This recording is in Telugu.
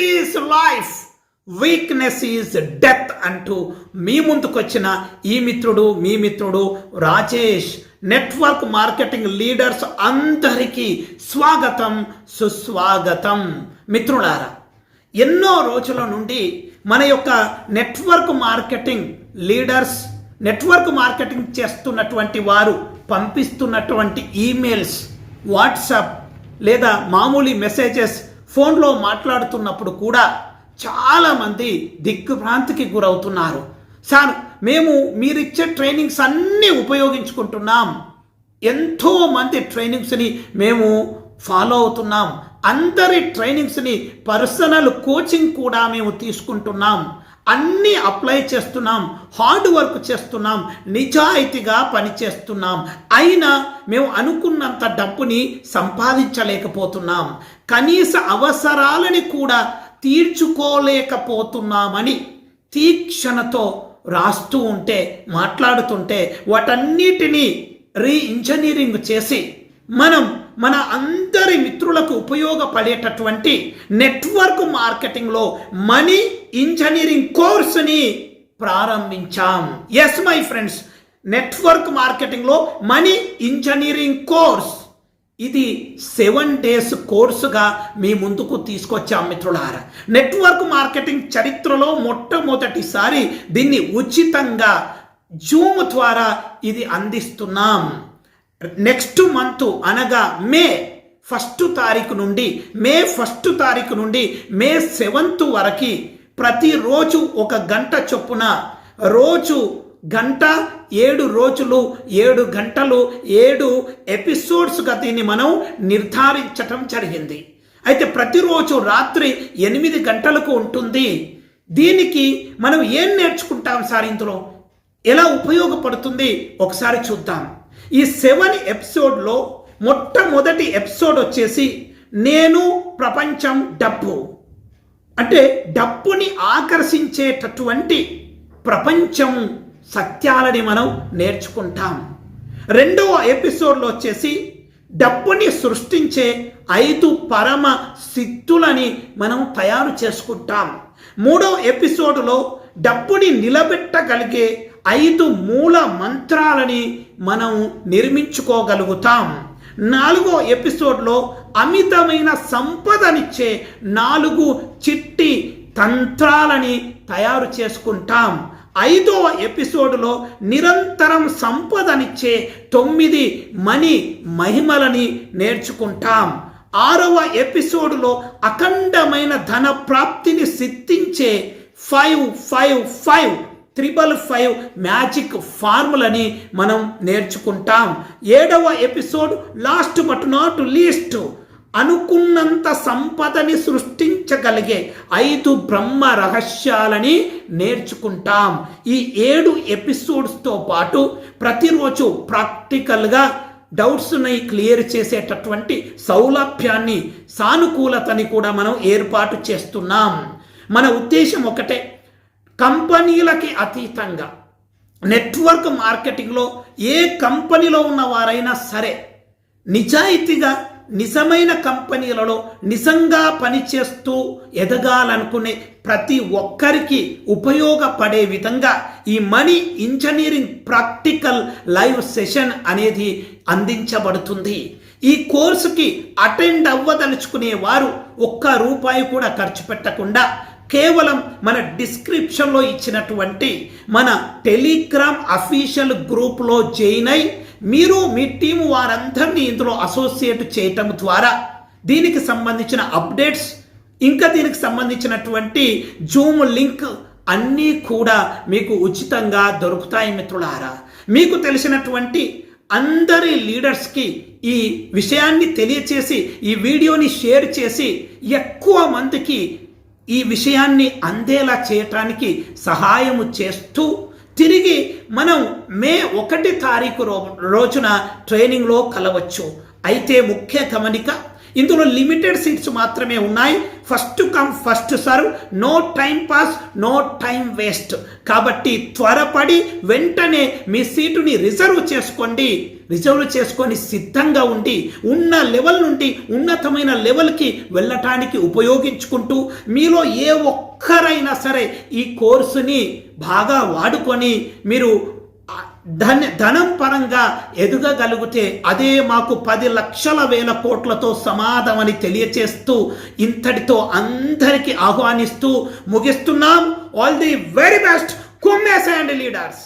Is life weakness is death అంటూ మీ ముందుకొచ్చిన ఈ మిత్రుడు మీ మిత్రుడు రాజేష్. నెట్వర్క్ మార్కెటింగ్ లీడర్స్ అందరికీ స్వాగతం సుస్వాగతం. మిత్రులారా ఎన్నో రోజుల నుండి మన యొక్క network marketing leaders network marketing చేస్తున్నటువంటి వారు పంపిస్తున్నటువంటి ఈమెయిల్స్ వాట్సాప్ లేదా మామూలు మెసేజెస్ ఫోన్లో మాట్లాడుతున్నప్పుడు కూడా చాలామంది దిగ్భ్రాంతికి గురవుతున్నారు. సార్ మేము మీరిచ్చే ట్రైనింగ్స్ అన్నీ ఉపయోగించుకుంటున్నాం. ఎంతో మంది ట్రైనింగ్స్ని మేము ఫాలో అవుతున్నాం. అందరి ట్రైనింగ్స్ని పర్సనల్ కోచింగ్ కూడా మేము తీసుకుంటున్నాం. అన్నీ అప్లై చేస్తున్నాం హార్డ్ వర్క్ చేస్తున్నాం నిజాయితీగా పనిచేస్తున్నాం. అయినా మేము అనుకున్నంత డబ్బుని సంపాదించలేకపోతున్నాం. కనీస అవసరాలని కూడా తీర్చుకోలేకపోతున్నామని తీక్షణతో రాస్తూ ఉంటే మాట్లాడుతుంటే వాటన్నిటినీ రీ ఇంజనీరింగ్ చేసి మనం మన అందరి మిత్రులకు ఉపయోగపడేటటువంటి నెట్వర్క్ మార్కెటింగ్లో మనీ ఇంజనీరింగ్ కోర్సుని ప్రారంభించాం. ఎస్ మై ఫ్రెండ్స్ నెట్వర్క్ మార్కెటింగ్లో మనీ ఇంజనీరింగ్ కోర్స్ ఇది సెవెన్ డేస్ కోర్సుగా మీ ముందుకు తీసుకొచ్చాం మిత్రులారా. నెట్వర్క్ మార్కెటింగ్ చరిత్రలో మొట్టమొదటిసారి దీన్ని ఉచితంగా జూమ్ ద్వారా ఇది అందిస్తున్నాం. నెక్స్ట్ మంత్ అనగా మే ఫస్ట్ తారీఖు నుండి మే ఫస్ట్ తారీఖు నుండి మే సెవెంత్ వరకు ప్రతిరోజు ఒక గంట చొప్పున రోజు గంట ఏడు రోజులు ఏడు గంటలు ఏడు ఎపిసోడ్స్గా దీన్ని మనం నిర్ధారించటం జరిగింది. అయితే ప్రతిరోజు రాత్రి ఎనిమిది గంటలకు ఉంటుంది. దీనికి మనం ఏం నేర్చుకుంటాం సార్ ఇందులో? ఎలా ఉపయోగపడుతుంది? ఒకసారి చూద్దాం. ఈ సెవెన్ ఎపిసోడ్లో మొట్టమొదటి ఎపిసోడ్ వచ్చేసి నేను ప్రపంచం డబ్బు. అంటే డబ్బుని ఆకర్షించేటటువంటి ప్రపంచం సత్యాలని మనం నేర్చుకుంటాం. రెండవ ఎపిసోడ్లో వచ్చేసి డబ్బుని సృష్టించే ఐదు పరమ సిద్ధులని మనం తయారు చేసుకుంటాం. మూడో ఎపిసోడ్లో డబ్బుని నిలబెట్టగలిగే ఐదు మూల మంత్రాలని మనం నిర్మించుకోగలుగుతాం. నాలుగో ఎపిసోడ్లో అమితమైన సంపదనిచ్చే నాలుగు చిట్టి తంత్రాలని తయారు చేసుకుంటాం. ఐదవ ఎపిసోడ్లో నిరంతరం సంపదనిచ్చే తొమ్మిది మణి మహిమలని నేర్చుకుంటాం. ఆరవ ఎపిసోడ్లో అఖండమైన ధన ప్రాప్తిని సిద్ధించే five five five triple five magic ఫార్ములని మనం నేర్చుకుంటాం. ఏడవ episode last but not least. అనుకున్నంత సంపదని సృష్టించగలిగే ఐదు బ్రహ్మ రహస్యాలని నేర్చుకుంటాం. ఈ ఏడు ఎపిసోడ్స్తో పాటు ప్రతిరోజు ప్రాక్టికల్గా డౌట్స్ని క్లియర్ చేసేటటువంటి సౌలభ్యాన్ని సానుకూలతని కూడా మనం ఏర్పాటు చేస్తున్నాం. మన ఉద్దేశం ఒకటే కంపెనీలకి అతీతంగా నెట్వర్క్ మార్కెటింగ్లో ఏ కంపెనీలో ఉన్న వారైనా సరే నిజాయితీగా నిజమైన కంపెనీలలో నిజంగా పనిచేస్తూ ఎదగాలనుకునే ప్రతి ఒక్కరికి ఉపయోగపడే విధంగా ఈ money engineering practical live session అనేది అందించబడుతుంది. ఈ కోర్సుకి అటెండ్ అవ్వదలుచుకునే వారు ఒక్క రూపాయి కూడా ఖర్చు పెట్టకుండా కేవలం మన డిస్క్రిప్షన్లో ఇచ్చినటువంటి మన టెలిగ్రామ్ అఫీషియల్ గ్రూప్లో జాయిన్ అయి మీరు మీ టీము వారందరినీ ఇందులో అసోసియేట్ చేయటం ద్వారా దీనికి సంబంధించిన అప్డేట్స్ ఇంకా దీనికి సంబంధించినటువంటి జూమ్ లింక్ అన్నీ కూడా మీకు ఉచితంగా దొరుకుతాయి మిత్రులారా. మీకు తెలిసినటువంటి అందరి లీడర్స్కి ఈ విషయాన్ని తెలియచేసి ఈ వీడియోని షేర్ చేసి ఎక్కువ మందికి ఈ విషయాన్ని అందేలా చేయటానికి సహాయము చేస్తూ తిరిగి మనం మే ఒకటి తారీఖు రో రోజున ట్రైనింగ్లో కలవచ్చు. అయితే ముఖ్య గమనిక ఇందులో లిమిటెడ్ సీట్స్ మాత్రమే ఉన్నాయి. First come first serve. No time pass no time waste. కాబట్టి త్వరపడి వెంటనే మీ సీటుని రిజర్వ్ చేసుకోండి. రిజర్వ్ చేసుకొని సిద్ధంగా ఉండి ఉన్న లెవెల్ నుండి ఉన్నతమైన లెవెల్కి వెళ్ళటానికి ఉపయోగించుకుంటూ మీలో ఏ ఒక్క ఒక్కరైనా సరే ఈ కోర్సుని బాగా వాడుకొని మీరు ధన ధనం పరంగా ఎదగగలిగితే అదే మాకు పది లక్షల వేల కోట్లతో సమాధమని తెలియచేస్తూ ఇంతటితో అందరికీ ఆహ్వానిస్తూ ముగిస్తున్నాం. ఆల్ ది వెరీ బెస్ట్ కుమ్మేసేయండి లీడర్స్